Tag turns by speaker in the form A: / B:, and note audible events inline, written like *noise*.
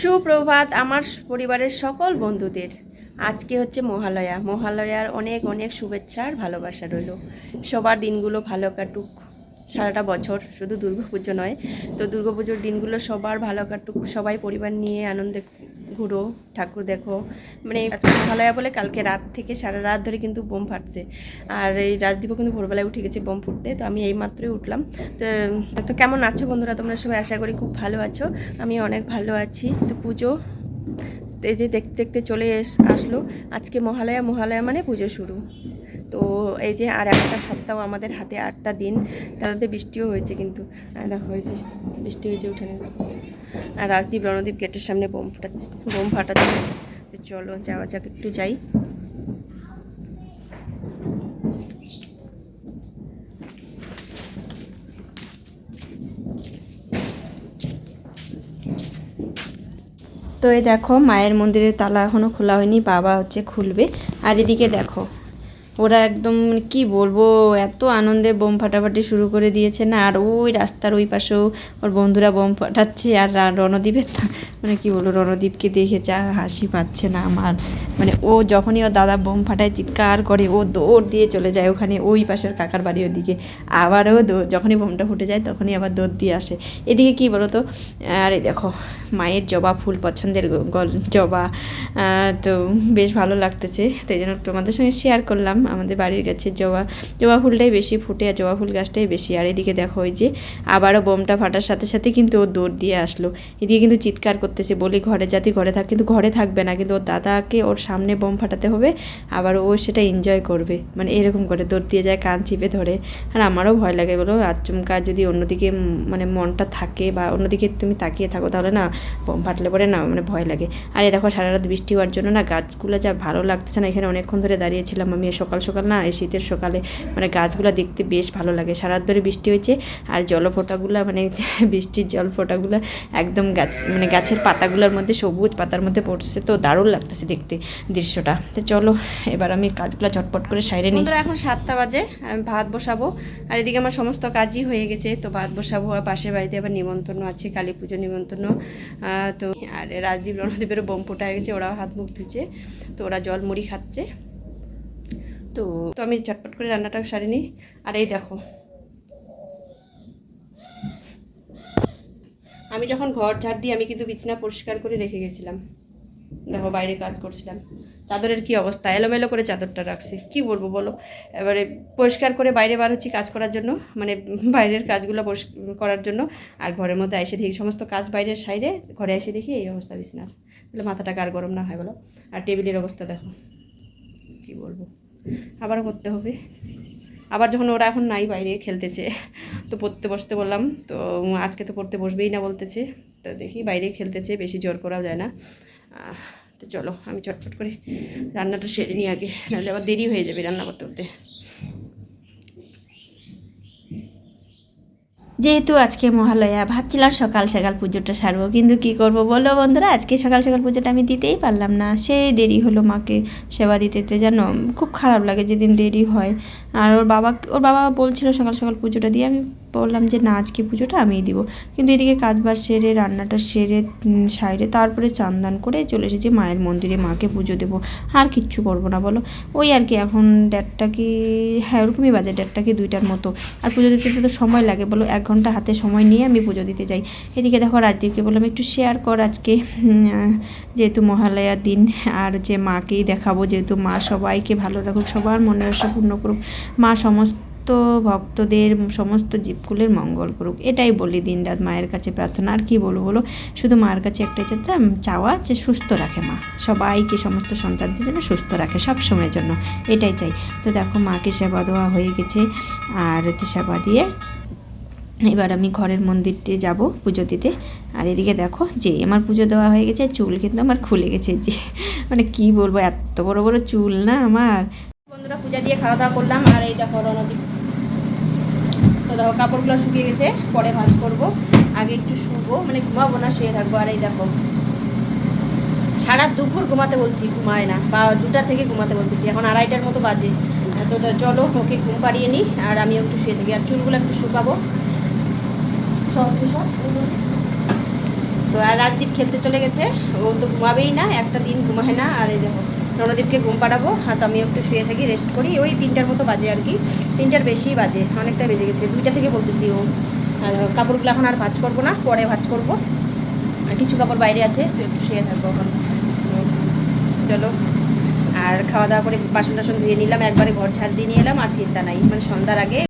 A: সুপ্রভাত আমার পরিবারের সকল বন্ধুদের। আজকে হচ্ছে মহালয়া। মহালয়ার অনেক অনেক শুভেচ্ছা আর ভালোবাসা রইল। সবার দিনগুলো ভালো কাটুক। সারাটা বছর শুধু দুর্গাপুজো নয়, তো দুর্গাপুজোর দিনগুলো সবার ভালো কাটুক। সবাই পরিবার নিয়ে আনন্দে ঘুরো, ঠাকুর দেখো। মানে আজকে মহালয়া বলে কালকে রাত থেকে সারা রাত ধরে কিন্তু বোম ফাটছে। আর এই রাজদীপও কিন্তু ভোরবেলায় উঠে গেছে বোম ফুটতে, তো আমি এই মাত্রই উঠলাম। তো তো কেমন আছো বন্ধুরা? তোমরা সবাই আশা করি খুব ভালো আছো। আমি অনেক ভালো আছি। তো পুজো, এই যে দেখতে দেখতে চলে আসলো। আজকে মহালয়া মহালয়া মানে পুজো শুরু। তো এই যে আর একটা সপ্তাহ আমাদের হাতে আটটা দিন তাদের বৃষ্টিও হয়েছে কিন্তু। দেখো হয়েছে বৃষ্টি হয়েছে উঠানে আর রাজদীপ, রণদীপ গেটের সামনে বোম ফাটাচ্ছে বোম ফাটাচ্ছে। চলো, যাওয়া যাক, একটু যাই। তো এই দেখো, মায়ের মন্দিরের তালা এখনও খোলা হয়নি, বাবা হচ্ছে খুলবে। আর এদিকে দেখো ওরা একদম কি বলব, এত আনন্দে বোম ফাটাফাটি শুরু করে দিয়েছে না, আর ওই রাস্তার ওই পাশেও ওর বন্ধুরা বোম ফাটাচ্ছে আর রণদীপের মানে কি বলব, রণদীপকে দেখে যা হাসি পাচ্ছে না আমার। মানে ও যখনই ওর দাদা বোম ফাটায় চিৎকার করে, ও দৌড় দিয়ে চলে যায় ওখানে, ওই পাশের কাকার বাড়ি ওদিকে। আবারও যখনই বোমটা ফুটে যায় তখনই আবার দৌড় দিয়ে আসে। এদিকে কি বলো তো আরে দেখো মায়ের জবা ফুল পছন্দের জবা তো বেশ ভালো লাগতেছে। তাই জন্য তোমাদের সঙ্গে শেয়ার করলাম। আমাদের বাড়ির কাছে জবা জবা ফুলটাই বেশি ফুটে আর জবা ফুল গাছটাই বেশি। আর এদিকে দেখো ওই যে আবারও বোমটা ফাটার সাথে সাথে কিন্তু ও দৌড় দিয়ে আসলো। এদিকে কিন্তু চিৎকার করতেছে, বলি ঘরে যাতে ঘরে থাক, কিন্তু ঘরে থাকবে না। কিন্তু ওর দাদাকে ওর সামনে বোম ফাটাতে হবে, আবার ও সেটা এনজয় করবে। মানে এরকম করে দৌড় দিয়ে যায় কান চিপে ধরে। আর আমারও ভয় লাগে বলো, আচমকা যদি অন্যদিকে মানে মনটা থাকে বা অন্যদিকে তুমি তাকিয়ে থাকো, তাহলে না ফাটলে পরে না মানে ভয় লাগে। আর এই দেখো সারা রাত বৃষ্টি হওয়ার জন্য না গাছগুলো যা ভালো লাগতেছে না, এখানে অনেকক্ষণ ধরে দাঁড়িয়েছিলাম আমি। সকাল সকাল না এই শীতের সকালে মানে গাছগুলো দেখতে বেশ ভালো লাগে। সারা রাত ধরে বৃষ্টি হয়েছে আর জলফোঁটাগুলো মানে *laughs* বৃষ্টির জল ফোঁটাগুলো একদম গাছ মানে গাছের পাতাগুলোর মধ্যে, সবুজ পাতার মধ্যে পড়ছে তো, দারুণ লাগতেছে দেখতে দৃশ্যটা। তো চলো, এবার আমি কাজগুলো ঝটপট করে সাইডে নিই। এখন সাতটা বাজে, আমি ভাত বসাবো। আর এদিকে আমার সমস্ত কাজই হয়ে গেছে, তো ভাত বসাবো, আর পাশের বাড়িতে আবার নিমন্ত্রণ আছে, কালী পুজো নিমন্ত্রণ। তো আর রাজদীপ রণদীপেরও বোম ফোটা হয়ে গেছে, ওরাও হাত মুখ ধুচ্ছে তো ওরা জল মুড়ি খাচ্ছে। তো তো আমি ঝটপট করে রান্নাটা সারি নিই। আর এই দেখো। আমি যখন ঘর ঝাড় দিই আমি কিন্তু বিছনা পরিষ্কার করে রেখে গেছিলাম। দেখো বাইরে কাজ করছিলাম। চাদরের কি অবস্থা? এলোমেলো করে চাদরটা রাখছি। কি বলব বলো? এবারে পরিষ্কার করে বাইরে বার হচ্ছি কাজ করার জন্য মানে বাইরের কাজগুলো করার জন্য। আর ঘরের মধ্যে এসে দেখি সমস্ত কাজ বাইরের সাইডে, ঘরে এসে দেখি এই অবস্থা বিছানার। তাহলে মাথাটা কার গরম না হয় বলো? আর টেবিলের অবস্থা দেখো, কি বলব? আবারও করতে হবে। আবার যখন ওরা এখন নাই বাইরে খেলতেছে, তো পড়তে বসতে বললাম, তো আজকে তো পড়তে বসবেই না বলতেছে। তো দেখি বাইরে খেলতেছে, বেশি জোর করাও যায় না। তো চলো আমি চটপট করে রান্নাটা সেরে নিই আগে, নাহলে আবার দেরি হয়ে যাবে রান্না করতে করতে। যেহেতু আজকে মহালয়া, ভাবছিলাম সকাল সকাল পুজোটা সারবো, কিন্তু কি করব বলো বন্ধুরা? আজকে সকাল সকাল পুজোটা আমি দিতেই পারলাম না। সেই দেরি হলো মাকে সেবা দিতে জানো খুব খারাপ লাগে যেদিন দেরি হয়। আর ওর বাবা ওর বাবা বলছিল সকাল সকাল পুজোটা দিয়ে আমি বললাম যে, না, আজকে পুজোটা আমিই দিব। কিন্তু এদিকে কাজ বাজ সেরে, রান্নাটা সেরে সাইরে তারপরে চান্দান করে চলে এসেছি মায়ের মন্দিরে। মাকে পুজো দেবো। আর কিচ্ছু করব না, বলো? ওই আর কি, এখন দেড়টা কি হ্যাঁ ওরকমই বাজে, দেড়টা কি, দুইটার মতো। আর পুজো দিতে তো সময় লাগে, বলো? এক ঘণ্টা হাতে সময় নিয়ে আমি পুজো দিতে যাই। এদিকে দেখো রাজদীপকে বললাম, একটু শেয়ার কর আজকে। যেহেতু মহালয়ার দিন, আর যে মাকেই দেখাবো, যেহেতু মা সবাইকে ভালো রাখুক, সবার মনের আশা পূর্ণ করুক। মা সমস্ত ভক্তদের, সমস্ত জীবকুলের মঙ্গল করুক। এটাই বলি দিনরাত মায়ের কাছে প্রার্থনা। আর কি বলব বলো? শুধু মায়ের কাছে একটাই চাইতাম চাওয়া যে সুস্থ রাখে মা। সবাইকে, সমস্ত সন্তানদের জন্য সুস্থ রাখে সব সময়ের জন্য। এটাই চাই। তো দেখো, মাকে সেবা দেওয়া হয়ে গেছে। আর হচ্ছে সেবা দিয়ে এবার আমি ঘরের মন্দিরটি যাব পুজো দিতে। আর এদিকে দেখো, যে আমার পুজো দেওয়া হয়ে গেছে, চুল কিন্তু আমার খুলে গেছে। যে মানে কি বলব, এত বড় বড় চুল না আমার। বন্ধুরা, পূজা দিয়ে খাওয়া দাওয়া করলাম। আর এই দেখো রণদীপ তো দেখো কাপড়গুলো শুকিয়ে গেছে পরে ভাজ করব। আগে একটু শুবো মানে ঘুমাবো না শুয়ে থাকব। আর এই দেখো সারা দুপুর ঘুমাতে বলছি ঘুমায় না বা দুটা থেকে ঘুমাতে বলতেছি এখন আড়াইটার মতো বাজে। তো চলো ওকে ঘুম পাড়িয়ে নিই আর আমি একটু শুয়ে থাকি। আর চুলগুলো একটু শুকাবো।
B: তো আর রাজদীপ খেলতে চলে গেছে ও তো ঘুমাবেই না একটা দিন ঘুমায় না আর এই দেখো। রণদীপকে ঘুম পাড়াবো আর তো আমিও একটু শুয়ে থাকি রেস্ট করি। ওই তিনটার মতো বাজে আর কি। তিনটার বেশি বাজে অনেকটা বেজে গেছে। দুইটা থেকে বলতেছি ও কাপড়গুলো এখন আর ভাজ করব না, পরে ভাজ করব। আর কিছু কাপড় বাইরে আছে তো একটু শুয়ে থাকব এখন। চলো, আর খাওয়া দাওয়া করে বাসন টাসন ধুয়ে নিলাম, একবারে ঘর ছাড় দিয়ে নিয়ে এলাম, আর চিন্তা নাই। মানে সন্ধ্যার আগে